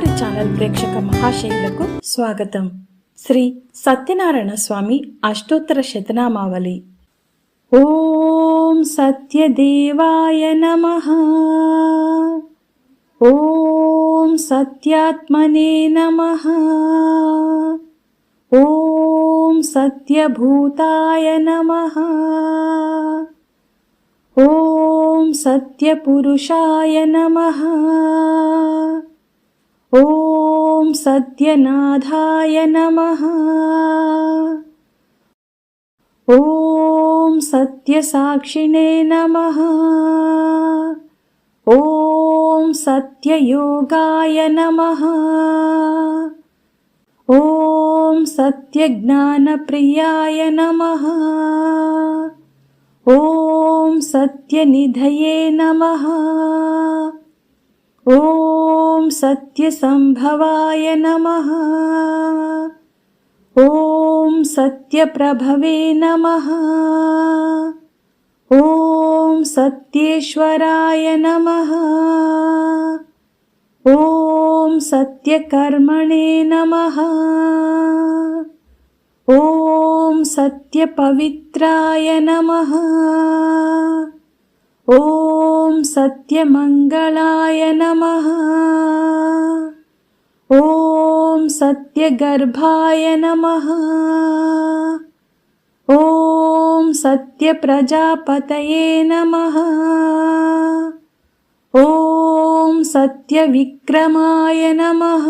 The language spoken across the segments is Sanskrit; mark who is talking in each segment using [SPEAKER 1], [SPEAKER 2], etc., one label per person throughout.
[SPEAKER 1] శ్రీవారి ఛానల్ ప్రేక్షక మహాశైలకు స్వాగతం. శ్రీ సత్యనారాయణ స్వామి అష్టోత్తర శతనామావళి. ఓం సత్యదేవాయ నమ. ఓం సత్యాత్మనే నమ. ఓం సత్యభూతాయ నమ. ఓం సత్యపురుషాయ నమ. ॐ सत्यनाथाय नमः। ॐ सत्यसाक्षिणे नमः। ॐ सत्ययोगाय नमः। ॐ सत्यज्ञानप्रियाय नमः। ॐ सत्यनिधये नमः ॐ सत्यसम्भवाय नमः। ॐ सत्यप्रभवे नमः। ॐ सत्येश्वराय नमः। ॐ सत्यकर्मणे नमः। ॐ सत्यपवित्राय नमः ॐ सत्यमङ्गलाय नमः। ॐ सत्यगर्भाय नमः। ॐ सत्यप्रजापतये नमः। ॐ सत्यविक्रमाय नमः।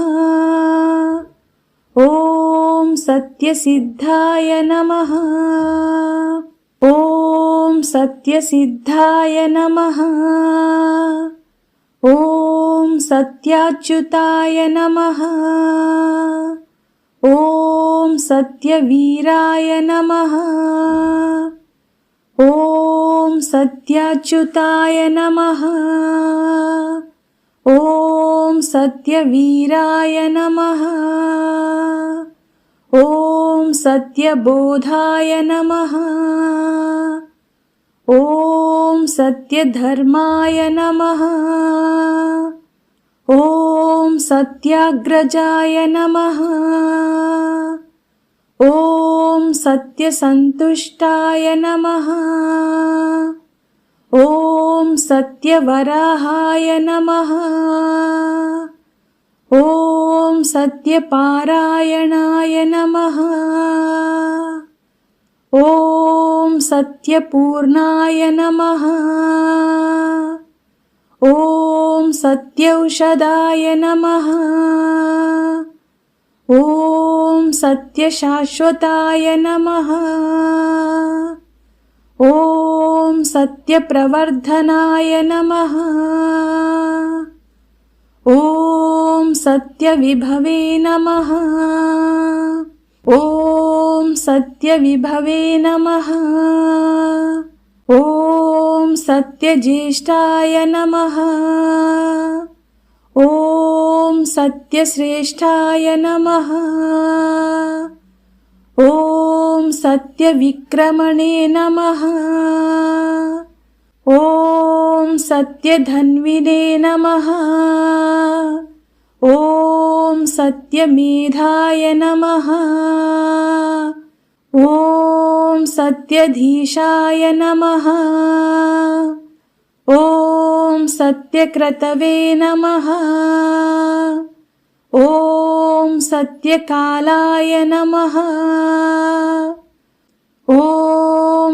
[SPEAKER 1] ॐ सत्यसिद्धाय नमः ॐ सत्यसिद्धाय नमः। ॐ सत्याच्युताय नमः। ॐ सत्यवीराय नमः। ॐ सत्याच्युताय नमः। ॐ सत्यवीराय नमः ॐ सत्यबोधाय नमः। ॐ सत्यधर्माय नमः। ॐ सत्याग्रजाय नमः। ॐ सत्यसन्तुष्टाय नमः। ॐ सत्यवराहाय नमः ॐ सत्यपारायणाय नमः। ॐ सत्यपूर्णाय नमः। ॐ सत्यौषधाय नमः। ॐ सत्यशाश्वताय नमः। ॐ सत्यप्रवर्धनाय नमः ॐ सत्यविभवे नमः। ॐ सत्यविभवे नमः। ॐ सत्यज्येष्ठाय नमः। ॐ सत्यश्रेष्ठाय नमः। ॐ सत्यविक्रमणे नमः ॐ सत्यधन्विने नमः। ॐ सत्यमेधाय नमः। ॐ सत्यधीशाय नमः। ॐ सत्यक्रतवे नमः। ॐ सत्यकालाय नमः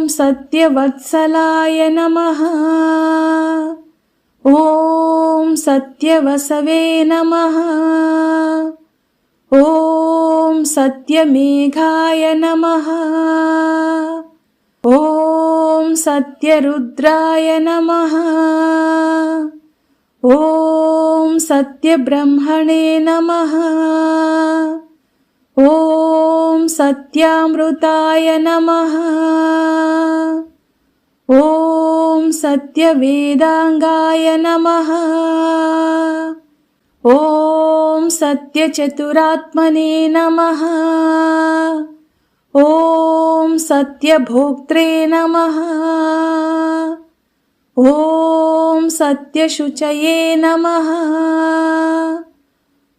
[SPEAKER 1] सत्यवत्सलाय नमः ॐ सत्यवसवे नमः ॐ सत्यमेघाय नमः ॐ सत्यरुद्राय नमः ॐ सत्यब्रह्मणे नमः ॐ सत्यामृताय नमः। ॐ सत्यवेदाङ्गाय नमः। ॐ सत्यचतुरात्मने नमः। ॐ सत्यभोक्त्रे नमः। ॐ सत्यशुचये नमः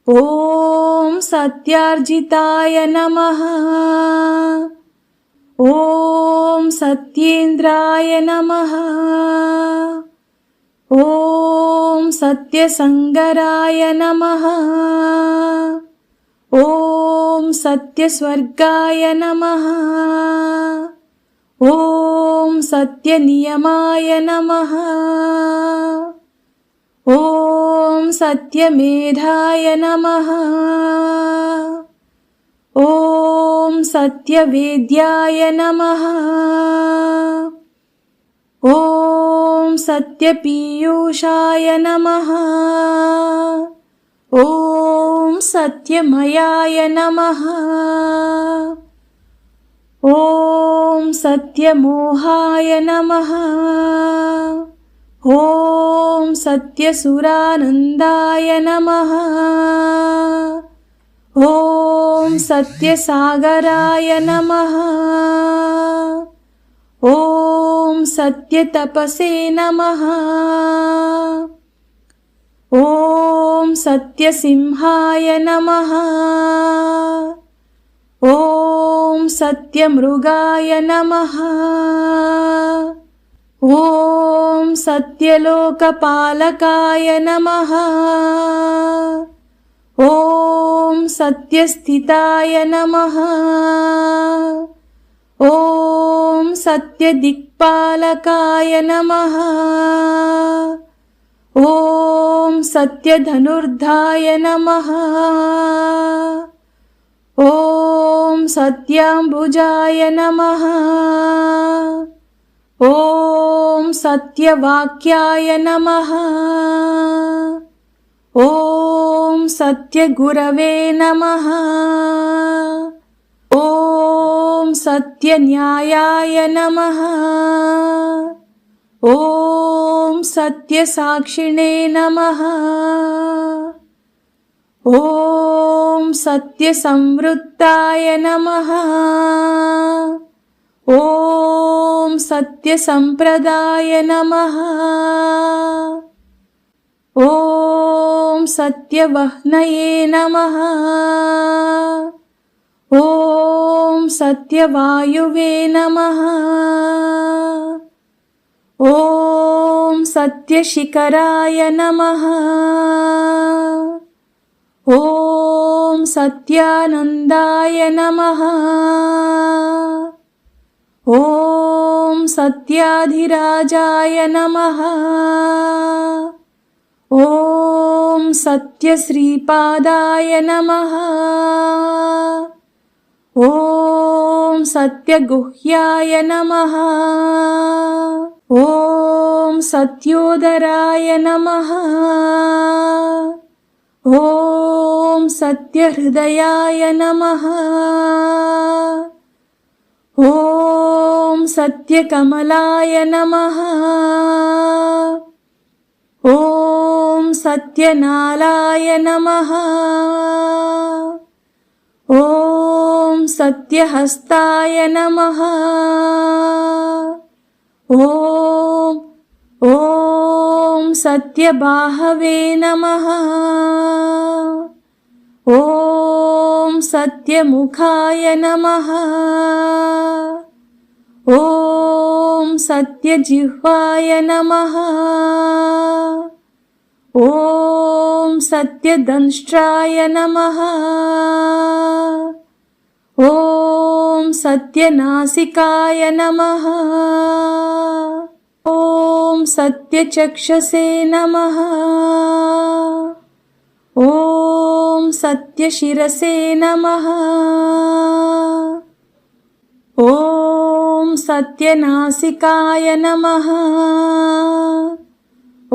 [SPEAKER 1] ॐ सत्यार्जिताय नमः। ॐ सत्येन्द्राय नमः। ॐ सत्यसङ्गराय नमः। ॐ सत्यस्वर्गाय नमः। ॐ सत्यनियमाय नमः ॐ सत्यमेधाय नमः। ॐ सत्यवेद्याय नमः। ॐ सत्यपीयूषाय नमः। ॐ सत्यमयाय नमः। ॐ सत्यमोहाय नमः ॐ सत्यसुरानन्दाय नमः। ॐ सत्यसागराय नमः। ॐ सत्यतपसे नमः। ॐ सत्यसिंहाय नमः। ॐ सत्यमृगाय नमः ॐ सत्यलोकपालकाय नमः। ॐ सत्यस्थिताय नमः। ॐ सत्यदिक्पालकाय नमः। ॐ सत्यधनुर्धाय नमः। ॐ सत्याम्बुजाय नमः ॐ सत्यवाक्याय नमः। ॐ सत्यगुरवे नमः। ॐ सत्यन्यायाय नमः। ॐ सत्यसाक्षिणे नमः। ॐ सत्यसंवृत्ताय नमः ॐ सत्यसम्प्रदाय नमः। ॐ सत्यवह्नये नमः। ॐ सत्यवायुवे नमः। ॐ सत्यशिखराय नमः। ॐ सत्यानन्दाय नमः ॐ सत्याधिराजाय नमः। ॐ सत्यश्रीपादाय नमः। ॐ सत्यगुह्याय नमः। ॐ सत्योदराय नमः। ॐ सत्यहृदयाय नमः सत्यकमलाय नमः। ॐ सत्यनालाय नमः। ॐ सत्यहस्ताय नमः। ॐ ॐ सत्यबाहवे नमः। ॐ सत्यमुखाय नमः ॐ सत्यजिह्वाय नमः। ॐ सत्यदंष्ट्राय नमः। ॐ सत्यनासिकाय नमः। ॐ सत्यचक्षसे नमः। ॐ सत्यशिरसे नमः ॐ सत्यनासिकाय नमः।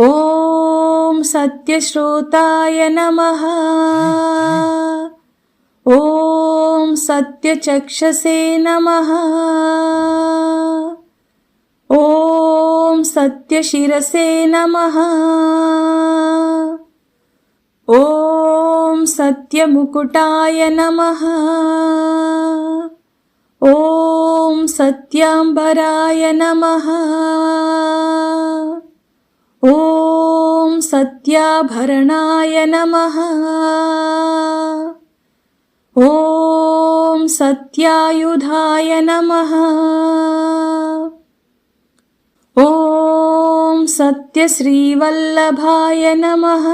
[SPEAKER 1] ॐ सत्यश्रोताय नमः। ॐ सत्यचक्षसे नमः। ॐ सत्यशिरसे नमः। ॐ सत्यमुकुटाय नमः ॐ सत्याम्बराय नमः। ॐ सत्याभरणाय नमः। ॐ सत्यायुधाय नमः। ॐ सत्यश्रीवल्लभाय नमः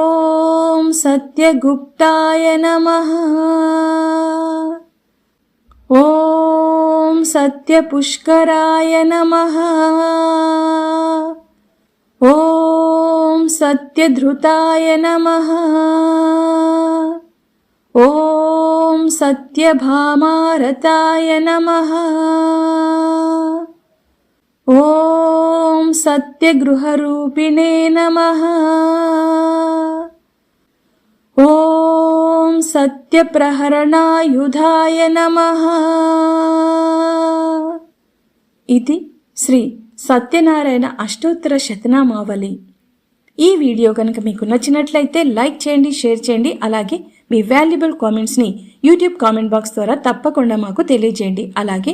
[SPEAKER 1] ॐ सत्यगुप्ताय नमः। ॐ सत्यपुष्कराय नमः। ॐ सत्यधृताय नमः। ॐ सत्यभामारताय नमः ఓం సత్యగృహరూపిణే నమ. ఓం సత్యప్రహరణాయుధాయ నమ. ఇది శ్రీ సత్యనారాయణ అష్టోత్తర శతనామావళి. ఈ వీడియో కనుక మీకు నచ్చినట్లయితే లైక్ చేయండి షేర్ చేయండి అలాగే మీ వాల్యుబుల్ కామెంట్స్ని యూట్యూబ్ కామెంట్ బాక్స్ ద్వారా తప్పకుండా మాకు తెలియజేయండి. అలాగే